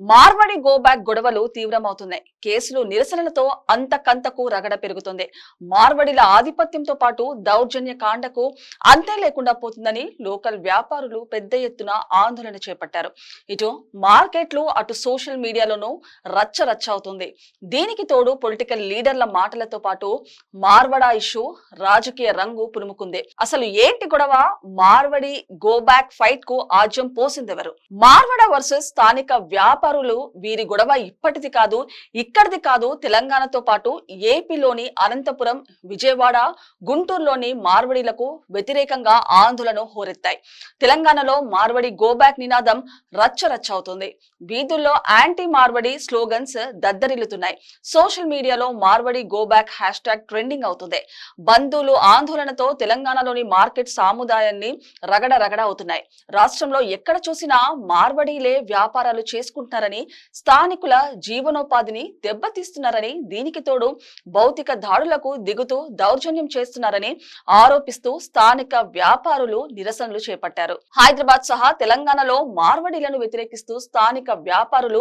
Marwadi go back గొడవలు తీవ్రమవుతున్నాయి. కేసులు నిరసనలతో అంతకంతకు రగడ పెరుగుతుంది. మార్వడిల ఆధిపత్యంతో పాటు దౌర్జన్య కాండకు అంతే లేకుండా పోతుందని లోకల్ వ్యాపారులు పెద్ద ఎత్తున ఆందోళన చేపట్టారు. ఇటు మార్కెట్లు అటు సోషల్ మీడియాలోనూ రచ్చ రచ్చ అవుతుంది దీనికి తోడు పొలిటికల్ లీడర్ల మాటలతో పాటు మార్వడా ఇష్యూ రాజకీయ రంగు పులుముకుంది. అసలు ఏంటి గొడవ? మార్వడి గోబ్యాక్ ఫైట్కు ఆజ్యం పోసిందెవరు? మార్వడ వర్సెస్ స్థానిక వ్యాపారులు వీరి గొడవ ఇప్పటిది కాదు ఇక్కడిది కాదు. తెలంగాణతో పాటు ఏపీలోని అనంతపురం విజయవాడ గుంటూరులోని మార్వడీలకు వ్యతిరేకంగా ఆందోళన హోరెత్తాయి. తెలంగాణలో మార్వడి గో బ్యాక్ నినాదం రచ్చ రచ్చ అవుతుంది వీధుల్లో యాంటీ మార్వడి స్లోగన్స్ దద్దరిల్లుతున్నాయి. సోషల్ మీడియాలో Marwari go back hashtag trending అవుతుంది. బంధువులు ఆందోళనతో తెలంగాణలోని మార్కెట్ సాముదాయాన్ని రగడ రగడ అవుతున్నాయి. రాష్ట్రంలో ఎక్కడ చూసినా మార్వడీలే వ్యాపారాలు చేసుకుంటున్నారని స్థానికుల జీవనోపాధిని దెబ్బతీస్తున్నారని దీనికి తోడు భౌతిక దాడులకు దిగుతూ దౌర్జన్యం చేస్తున్నారని ఆరోపిస్తూ స్థానిక వ్యాపారులు నిరసనలు చేపట్టారు. హైదరాబాద్ సహా తెలంగాణలో మార్వడీలను వ్యతిరేకిస్తూ స్థానిక వ్యాపారులు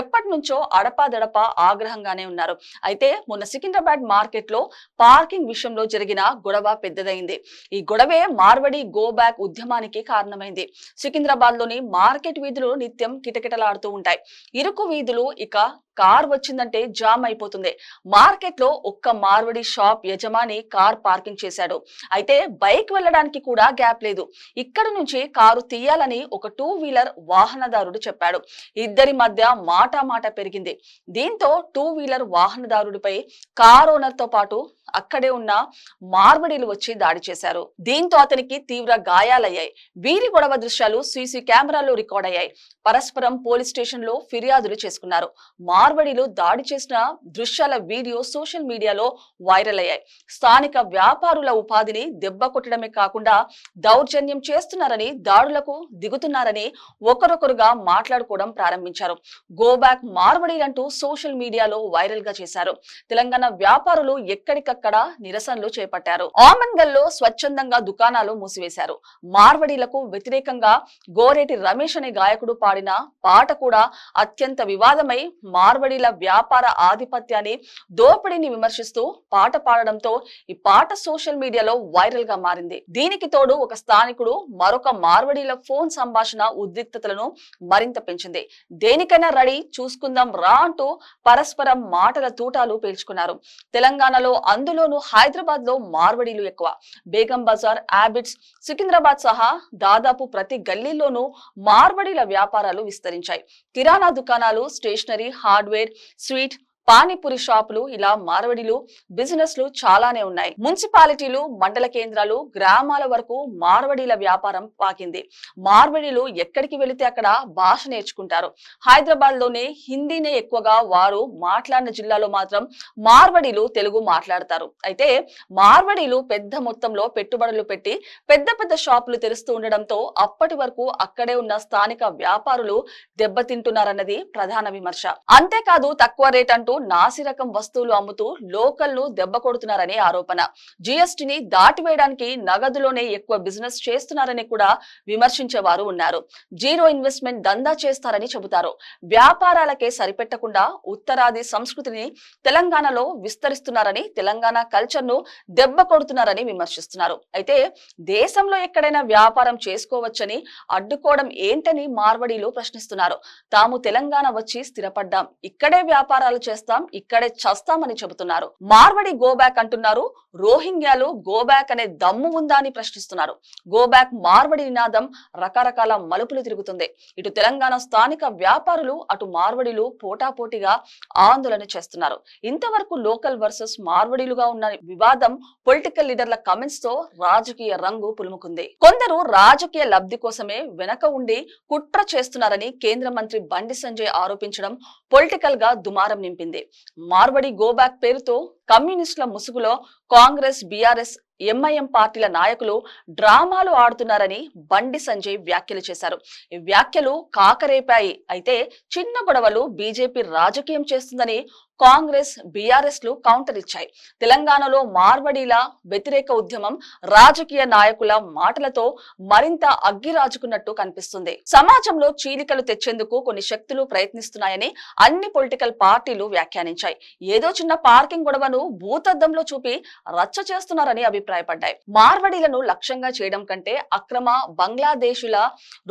ఎప్పటి నుంచో అడపాదడప ఆగ్రహంగానే ఉన్నారు. అయితే మొన్న సికింద్రాబాద్ మార్కెట్లో పార్కింగ్ విషయంలో జరిగిన గొడవ పెద్దదైంది. ఈ గొడవే మార్వడి గో బ్యాక్ ఉద్యమానికి కారణమైంది. సికింద్రాబాద్లోని మార్కెట్ వీధులు నిత్యం కిటకిటలాడుతూ ఉంటాయి. ఇరుకు వీధులు ఇక కార్ వచ్చిందంటే జామ్ అయిపోతుంది. మార్కెట్లో ఒక్క మార్వడి షాప్ యజమాని కార్ పార్కింగ్ చేశాడు. అయితే బైక్ వెళ్ళడానికి కూడా గ్యాప్ లేదు. ఇక్కడ నుంచి కారు తీయాలని ఒక టూ వీలర్ వాహనదారుడు చెప్పాడు. ఇద్దరి మధ్య మాట మాట పెరిగింది. దీంతో టూ వీలర్ వాహనదారుడిపై కార్ ఓనర్తో పాటు అక్కడే ఉన్న మార్వడీలు వచ్చి దాడి చేశారు. దీంతో అతనికి తీవ్ర గాయాలయ్యాయి. వీరి గొడవ దృశ్యాలు సీసీ కెమెరాలో రికార్డ్ అయ్యాయి. పరస్పరం పోలీస్ స్టేషన్లో ఫిర్యాదులు చేసుకున్నారు. మార్వడిలో దాడి చేసిన దృశ్యాల వీడియో సోషల్ మీడియాలో వైరల్ అయ్యాయి. స్థానిక వ్యాపారుల ఉపాధిని దెబ్బ కొట్టడమే కాకుండా దౌర్జన్యం చేస్తున్నారని దాడులకు దిగుతున్నారని ఒకరొకరుగా మాట్లాడుకోవడం ప్రారంభించారు. గోబ్యాక్ మార్వడీలంటూ సోషల్ మీడియాలో వైరల్గా చేశారు. తెలంగాణ వ్యాపారులు ఎక్కడికక్కడ నిరసనలు చేపట్టారు. ఆమన్గల్లో స్వచ్ఛందంగా దుకాణాలు మూసివేశారు. మార్వడీలకు వ్యతిరేకంగా గోరేటి రమేష్ అనే గాయకుడు పాడిన పాట కూడా అత్యంత వివాదమై మార్వడీల వ్యాపార ఆధిపత్యాన్ని దోపిడీని విమర్శిస్తూ పాట పాడడంతో ఈ పాట సోషల్ మీడియాలో వైరల్గా మారింది. దీనికి తోడు ఒక స్థానికుడు మరొక మార్వడీల ఫోన్ సంభాషణ ఉద్రిక్తతలను మరింత పెంచింది. దేనికైనా రెడీ చూసుకుందాం రా అంటూ పరస్పరం మాటల తూటాలు పేల్చుకున్నారు. తెలంగాణలో అందులోనూ హైదరాబాద్లో మార్వడీలు ఎక్కువ. బేగం బజార్ యాబిట్స్ సికింద్రాబాద్ సహా దాదాపు ప్రతి గల్లీలోనూ మార్వడీల వ్యాపారాలు విస్తరించాయి. కిరాణా దుకాణాలు స్టేషనరీ హార్డ్వేర్ స్వీట్ పానీపూరి షాపులు ఇలా మార్వడిలు బిజినెస్లు చాలానే ఉన్నాయి. మున్సిపాలిటీలు మండల కేంద్రాలు గ్రామాల వరకు మార్వడీల వ్యాపారం పాకింది. మార్వడీలు ఎక్కడికి వెళితే అక్కడ భాష నేర్చుకుంటారు. హైదరాబాద్లోనే హిందీనే ఎక్కువగా వారు మాట్లాడిన జిల్లాలో మాత్రం మార్వడీలు తెలుగు మాట్లాడతారు. అయితే మార్వడీలు పెద్ద మొత్తంలో పెట్టుబడులు పెట్టి పెద్ద పెద్ద షాపులు తెరుస్తూ ఉండడంతో అప్పటి వరకు అక్కడే ఉన్న స్థానిక వ్యాపారులు దెబ్బతింటున్నారన్నది ప్రధాన విమర్శ. అంతేకాదు తక్కువ రేట్ అంటూ నాసిరకం వస్తువులు అమ్ముతూ లోకల్ను దెబ్బ కొడుతున్నారనే ఆరోపణ. జిఎస్టిని దాటివేయడానికి నగదులోనే ఎక్కువ బిజినెస్ చేస్తున్నారని కూడా విమర్శించేవారు ఉన్నారు. జీరో ఇన్వెస్ట్మెంట్ దందా చేస్తారని చెబుతారు. వ్యాపారాలకే సరిపెట్టకుండా ఉత్తరాది సంస్కృతిని తెలంగాణలో విస్తరిస్తున్నారని తెలంగాణ కల్చర్ను దెబ్బ కొడుతున్నారని విమర్శిస్తున్నారు. అయితే దేశంలో ఎక్కడైనా వ్యాపారం చేసుకోవచ్చని అడ్డుకోవడం ఏంటని మార్వడీలు ప్రశ్నిస్తున్నారు. తాము తెలంగాణ వచ్చి స్థిరపడ్డాం. ఇక్కడే వ్యాపారాలు చేస్తాం. ఇక్కడే చస్తామని చెబుతున్నారు. మార్వడి గోబ్యాక్ అంటున్నారు రోహింగ్యాలు గోబ్యాక్ అనే దమ్ము ఉందా అని ప్రశ్నిస్తున్నారు. గోబ్యాక్ మార్వడి నినాదం రకరకాల మలుపులు తిరుగుతుంది. ఇటు తెలంగాణ స్థానిక వ్యాపారులు అటు మార్వడిలు పోటాపోటీగా ఆందోళన చేస్తున్నారు. ఇంతవరకు లోకల్ వర్సెస్ మార్వడిలుగా ఉన్న వివాదం పొలిటికల్ లీడర్ల కమెంట్స్తో రాజకీయ రంగు పులుముకుంది. కొందరు రాజకీయ లబ్ధి కోసమే వెనక ఉండి కుట్ర చేస్తున్నారని కేంద్ర మంత్రి బండి సంజయ్ ఆరోపించడం పొలిటికల్గా దుమారం నింపింది. మార్వడి గోబ్యాక్ పేరుతో కమ్యూనిస్టుల ముసుగులో కాంగ్రెస్ బీఆర్ఎస్ ఎంఐఎం పార్టీల నాయకులు డ్రామాలు ఆడుతున్నారని బండి సంజయ్ వ్యాఖ్యలు చేశారు. ఈ వ్యాఖ్యలు కాకరేపాయి. అయితే చిన్న గొడవలు బీజేపీ రాజకీయం చేస్తుందని కాంగ్రెస్ బీఆర్ఎస్లు కౌంటర్ ఇచ్చాయి. తెలంగాణలో మార్వడీల వ్యతిరేక ఉద్యమం రాజకీయ నాయకుల మాటలతో మరింత అగ్గిరాజుకున్నట్టు కనిపిస్తుంది. సమాజంలో చీలికలు తెచ్చేందుకు కొన్ని శక్తులు ప్రయత్నిస్తున్నాయని అన్ని పొలిటికల్ పార్టీలు వ్యాఖ్యానించాయి. ఏదో చిన్న పార్కింగ్ గొడవను భూతద్దంలో చూపి రచ్చ చేస్తున్నారని అభిప్రాయపడ్డాయి. మార్వడీలను లక్ష్యంగా చేయడం కంటే అక్రమ బంగ్లాదేశుల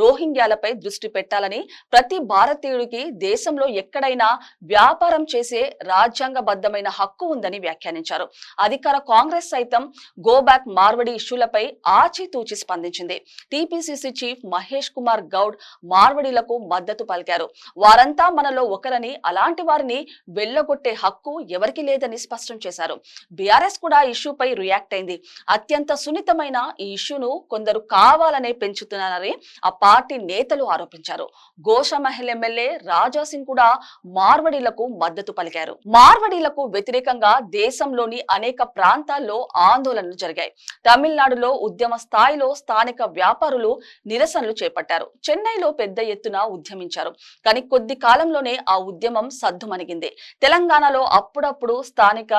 రోహింగ్యాలపై దృష్టి పెట్టాలని ప్రతి భారతీయుడికి దేశంలో ఎక్కడైనా వ్యాపారం చేసే రాజ్యాంగబద్ధమైన హక్కు ఉందని వ్యాఖ్యానించారు. అధికార కాంగ్రెస్ సైతం గో బ్యాక్ మార్వడి ఇష్యూలపై ఆచితూచి స్పందించింది. టీపీసీసీ చీఫ్ మహేష్ కుమార్ గౌడ్ మార్వడీలకు మద్దతు పలికారు. వారంతా మనలో ఒకరని అలాంటి వారిని వెళ్ళగొట్టే హక్కు ఎవరికి లేదని స్పష్టం చేశారు. బీఆర్ఎస్ కూడా ఇష్యూపై రియాక్ట్ అయింది. అత్యంత సున్నితమైన ఈ ఇష్యూను కొందరు కావాలనే పెంచుతున్నారని ఆ పార్టీ నేతలు ఆరోపించారు. ఘోష మహిళ ఎమ్మెల్యే రాజా సింగ్ కూడా మార్వడీలకు మద్దతు పలికారు. మార్వడీలకు వ్యతిరేకంగా దేశంలోని అనేక ప్రాంతాల్లో ఆందోళనలు జరిగాయి. తమిళనాడులో ఉద్యమ స్థాయిలో స్థానిక వ్యాపారులు నిరసనలు చేపట్టారు. చెన్నైలో పెద్ద ఎత్తున ఉద్యమించారు. కానీ కొద్ది కాలంలోనే ఆ ఉద్యమం సద్దుమణిగింది. తెలంగాణలో అప్పుడప్పుడు స్థానిక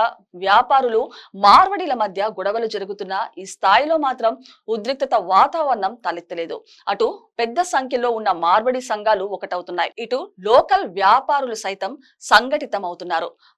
వ్యాపారులు మార్వడీల మధ్య గొడవలు జరుగుతున్న ఈ స్థాయిలో మాత్రం ఉద్రిక్తత వాతావరణం తలెత్తలేదు. అటు పెద్ద సంఖ్యలో ఉన్న మార్వడి సంఘాలు ఒకటవుతున్నాయి. ఇటు లోకల్ వ్యాపారులు సైతం సంఘటితమవుతున్నారు.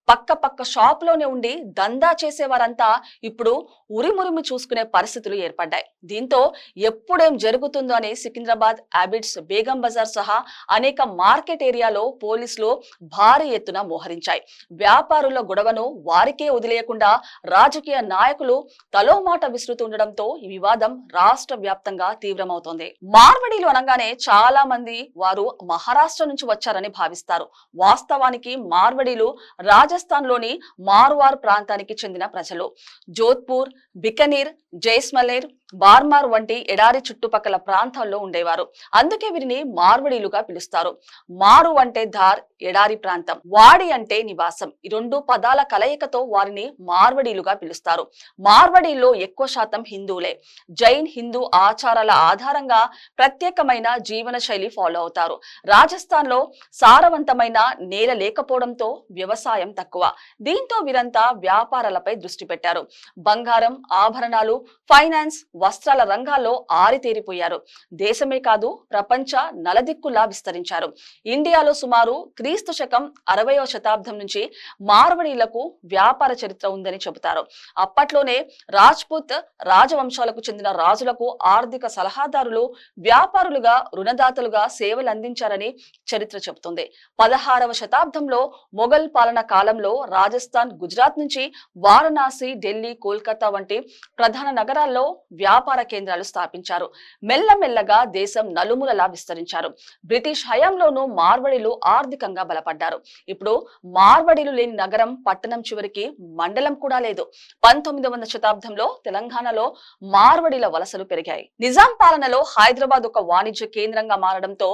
పక్క పక్క షాప్లోనే ఉండి దందా చేసేవారంతా ఇప్పుడు ఉరిమురిమి చూసుకునే పరిస్థితులు ఏర్పడ్డాయి. దీంతో ఎప్పుడేం జరుగుతుందో అని సికింద్రాబాద్ అబిడ్స్ బేగం బజార్ సహా అనేక మార్కెట్ ఏరియాలో పోలీసులు భారీ ఎత్తున మోహరించాయి. వ్యాపారుల గొడవను వారికే వదిలేయకుండా రాజకీయ నాయకులు తలో మాట విసురుతుండడంతో ఈ వివాదం రాష్ట్ర వ్యాప్తంగా తీవ్రమవుతోంది. మార్వడీలు అనగానే చాలా మంది వారు మహారాష్ట్ర నుంచి వచ్చారని భావిస్తారు. వాస్తవానికి మార్వడీలు రాజస్థాన్లోని మార్వార్ ప్రాంతానికి చెందిన ప్రజలు. జోధ్పూర్ బికనీర్ జైస్మలేర్ బార్మార్ వంటి ఎడారి చుట్టుపక్కల ప్రాంతాల్లో ఉండేవారు. అందుకే వీరిని మార్వడీలుగా పిలుస్తారు. మారు అంటే ధార్ ఎడారి ప్రాంతం. వాడి అంటే నివాసం. ఈ రెండు పదాల కలయికతో వారిని మార్వడీలుగా పిలుస్తారు. మార్వడీల్లో ఎక్కువ శాతం హిందువులే. జైన్ హిందూ ఆచారాల ఆధారంగా ప్రత్యేకమైన జీవన శైలి ఫాలో అవుతారు. రాజస్థాన్లో సారవంతమైన నేల లేకపోవడంతో వ్యవసాయం తక్కువ. దీంతో వీరంతా వ్యాపారాలపై దృష్టి పెట్టారు. బంగారం ఆభరణాలు ఫైనాన్స్ వస్త్రాల రంగాల్లో ఆరితేరిపోయారు దేశమే కాదు ప్రపంచ నలదిక్కులా విస్తరించారు. ఇండియాలో సుమారు క్రీస్తు శకం అరవయో శతాబ్దం నుంచి మార్వడీలకు వ్యాపార చరిత్ర ఉందని చెబుతారు. అప్పట్లోనే రాజ్పుత్ రాజవంశాలకు చెందిన రాజులకు ఆర్థిక సలహాదారులు వ్యాపారులుగా రుణదాతలుగా సేవలు అందించారని చరిత్ర చెబుతుంది. పదహారవ శతాబ్దంలో మొఘల్ పాలన కాలంలో రాజస్థాన్ గుజరాత్ నుంచి వారణాసి ఢిల్లీ కోల్కతా వంటి ప్రధాన నగరాల్లో వ్యాపార కేంద్రాలు స్థాపించారు. మెల్లమెల్లగా దేశం నలుమూలలా విస్తరించారు. బ్రిటిష్ హయాంలోనూ మార్వడిలు ఆర్థికంగా బలపడ్డారు. ఇప్పుడు మార్వడిలు లేని నగరం పట్టణం చివరికి మండలం కూడా లేదు. పంతొమ్మిది వందల శతాబ్దంలో తెలంగాణలో మార్వడిల వలసలు పెరిగాయి. నిజాం పాలనలో హైదరాబాద్ ఒక వాణిజ్య కేంద్రంగా మారడంతో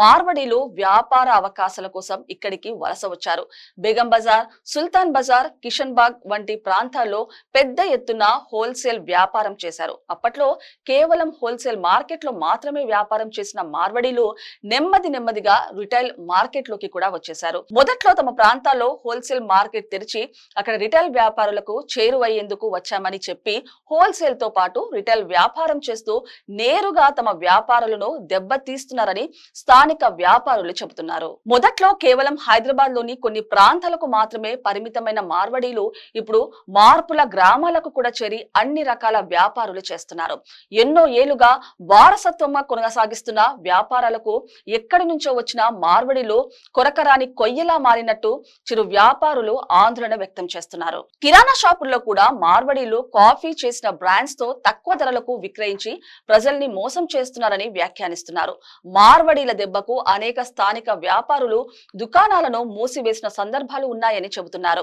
మార్వడీలు వ్యాపార అవకాశాల కోసం ఇక్కడికి వలస వచ్చారు. బేగం బజార్ సుల్తాన్ బజార్ కిషన్ బాగ్ వంటి ప్రాంతాల్లో పెద్ద ఎత్తున హోల్సేల్ వ్యాపారం చేశారు. అప్పట్లో కేవలం హోల్సేల్ మార్కెట్లో మాత్రమే వ్యాపారం చేసిన మార్వడీలు నెమ్మది నెమ్మదిగా రిటైల్ మార్కెట్లోకి కూడా వచ్చేశారు. మొదట్లో తమ ప్రాంతాల్లో హోల్సేల్ మార్కెట్ తెరిచి అక్కడ రిటైల్ వ్యాపారులకు చేరువయ్యేందుకు వచ్చామని చెప్పి హోల్సేల్తో పాటు రిటైల్ వ్యాపారం చేస్తూ నేరుగా తమ వ్యాపారులను దెబ్బతీస్తున్నారని స్థానిక వ్యాపారులు చెబుతున్నారు. మొదట్లో కేవలం హైదరాబాద్లోని కొన్ని ప్రాంతాలకు మాత్రమే పరిమితమైన మార్వడీలు ఇప్పుడు మార్పుల గ్రామాలకు కూడా చేరి అన్ని రకాల వ్యాపారులు చేస్తారు చేస్తున్నారు. ఎన్నో ఏళ్ళుగా వారసత్వంగా కొనసాగిస్తున్న వ్యాపారాలకు ఎక్కడి నుంచో వచ్చిన మార్వడిలో కొరకరాని కొయ్యలా మారినట్టు చిరు వ్యాపారులు ఆందోళన వ్యక్తం చేస్తున్నారు. కిరాణా షాపుల్లో కూడా మార్వడీలు కాఫీ చేసిన బ్రాండ్స్తో తక్కువ ధరలకు విక్రయించి ప్రజల్ని మోసం చేస్తున్నారని వ్యాఖ్యానిస్తున్నారు. మార్వడీల దెబ్బకు అనేక స్థానిక వ్యాపారులు దుకాణాలను మూసివేసిన సందర్భాలు ఉన్నాయని చెబుతున్నారు.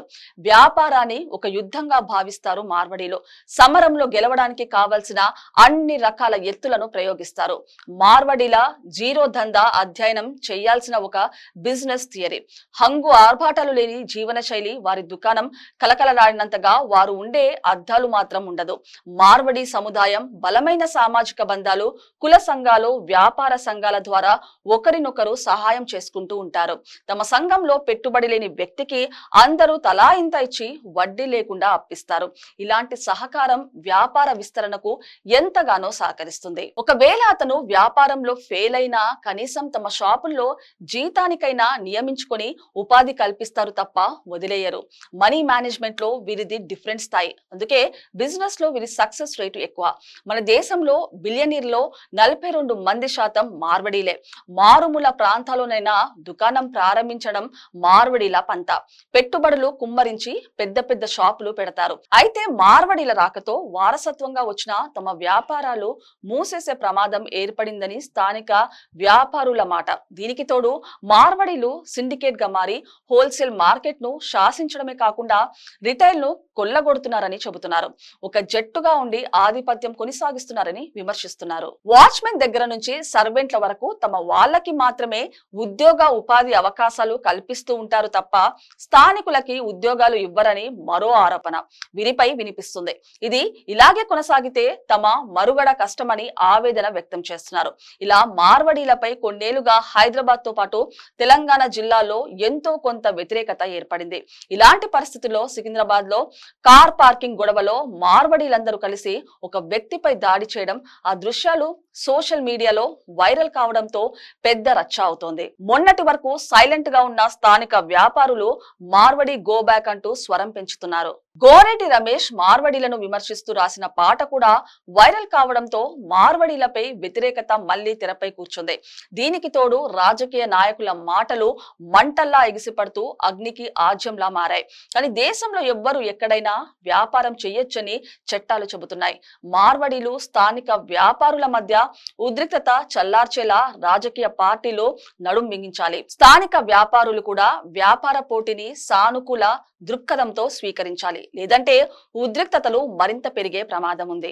వ్యాపారాన్ని ఒక యుద్ధంగా భావిస్తారు మార్వడీలో. సమరంలో గెలవడానికి కావాల్సిన కావలసిన అన్ని రకాల ఎత్తులను ప్రయోగిస్తారు. మార్వడిల జీరో దందా అధ్యయనం చేయాల్సిన ఒక బిజినెస్ థియరీ. హంగు ఆర్భాటాలు లేని జీవన శైలి వారి దుకాణం కలకలలాడినంతగా వారు ఉండే అర్థాలు మాత్రం ఉండదు. మార్వడి సముదాయం బలమైన సామాజిక బంధాలు కుల సంఘాలు వ్యాపార సంఘాల ద్వారా ఒకరినొకరు సహాయం చేసుకుంటూ ఉంటారు. తమ సంఘంలో పెట్టుబడి లేని వ్యక్తికి అందరూ తలా ఇంత ఇచ్చి వడ్డీ లేకుండా అప్పిస్తారు. ఇలాంటి సహకారం వ్యాపార విస్తరణకు ఎంతగానో సహకరిస్తుంది. ఒకవేళ అతను వ్యాపారంలో ఫెయిల్ అయినా కనీసం తమ షాపుల్లో జీతానికైనా నియమించుకొని ఉపాధి కల్పిస్తారు తప్ప వదిలేయరు. మనీ మేనేజ్మెంట్లో వీరిది డిఫరెంట్ స్థాయి. అందుకే బిజినెస్లో వీరి సక్సెస్ రేటు ఎక్కువ. మన దేశంలో బిలియనీర్లో నలభై రెండు మంది శాతం మార్వడీలే. మారుమూల ప్రాంతాల్లోనైనా దుకాణం ప్రారంభించడం మార్వడీల పంత పెట్టుబడులు కుమ్మరించి పెద్ద పెద్ద షాపులు పెడతారు. అయితే మార్వడీల రాకతో వారసత్వంగా వచ్చిన తమ వ్యాపారాలు మూసేసే ప్రమాదం ఏర్పడిందని స్థానిక వ్యాపారుల మాట. దీనికి తోడు మార్వడీలు సిండికేట్గా మారి హోల్సేల్ మార్కెట్ను శాసించడమే కాకుండా రిటైల్ను కొల్లగొడుతున్నారని చెబుతున్నారు. ఒక జట్టుగా ఉండి ఆధిపత్యం కొనసాగిస్తున్నారని విమర్శిస్తున్నారు. వాచ్మెన్ దగ్గర నుంచి సర్వెంట్ల వరకు తమ వాళ్ళకి మాత్రమే ఉద్యోగ ఉపాధి అవకాశాలు కల్పిస్తూ ఉంటారు తప్ప స్థానికులకి ఉద్యోగాలు ఇవ్వరని మరో ఆరోపణ. వీరిపై వినిపిస్తుంది. ఇది ఇలాగే కొనసాగితే తమ మరుగడ కష్టమని ఆవేదన వ్యక్తం చేస్తున్నారు. ఇలా మార్వడీలపై కొన్నేళ్ళుగా హైదరాబాద్తో పాటు తెలంగాణ జిల్లాలో ఎంతో కొంత వ్యతిరేకత ఏర్పడింది. ఇలాంటి పరిస్థితుల్లో సికింద్రాబాద్లో కార్ పార్కింగ్ గొడవలో మార్వడీలందరూ కలిసి ఒక వ్యక్తిపై దాడి చేయడం ఆ దృశ్యాలు సోషల్ మీడియాలో వైరల్ కావడంతో పెద్ద రచ్చ అవుతోంది. మొన్నటి వరకు సైలెంట్గా ఉన్న స్థానిక వ్యాపారులు మార్వడి గో బ్యాక్ అంటూ స్వరం పెంచుతున్నారు. గోరెడ్డి రమేష్ మార్వడిలను విమర్శిస్తూ రాసిన పాట కూడా వైరల్ కావడంతో మార్వడిలపై వ్యతిరేకత మళ్ళీ తెరపై కూర్చుంది. దీనికి తోడు రాజకీయ నాయకుల మాటలు మంటల్లా ఎగిసిపడుతూ అగ్నికి ఆజ్యంలా మారాయి. కానీ దేశంలో ఎవ్వరు ఎక్కడైనా వ్యాపారం చేయొచ్చని చట్టాలు చెబుతున్నాయి. మార్వడిలు స్థానిక వ్యాపారుల మధ్య ఉద్రిక్తత చల్లార్చేలా రాజకీయ పార్టీలు నడుం బిగించాలి స్థానిక వ్యాపారులు కూడా వ్యాపార పోటీని సానుకూల దృక్పథంతో స్వీకరించాలి. లేదంటే ఉద్రిక్తతలు మరింత పెరిగే ప్రమాదం ఉంది.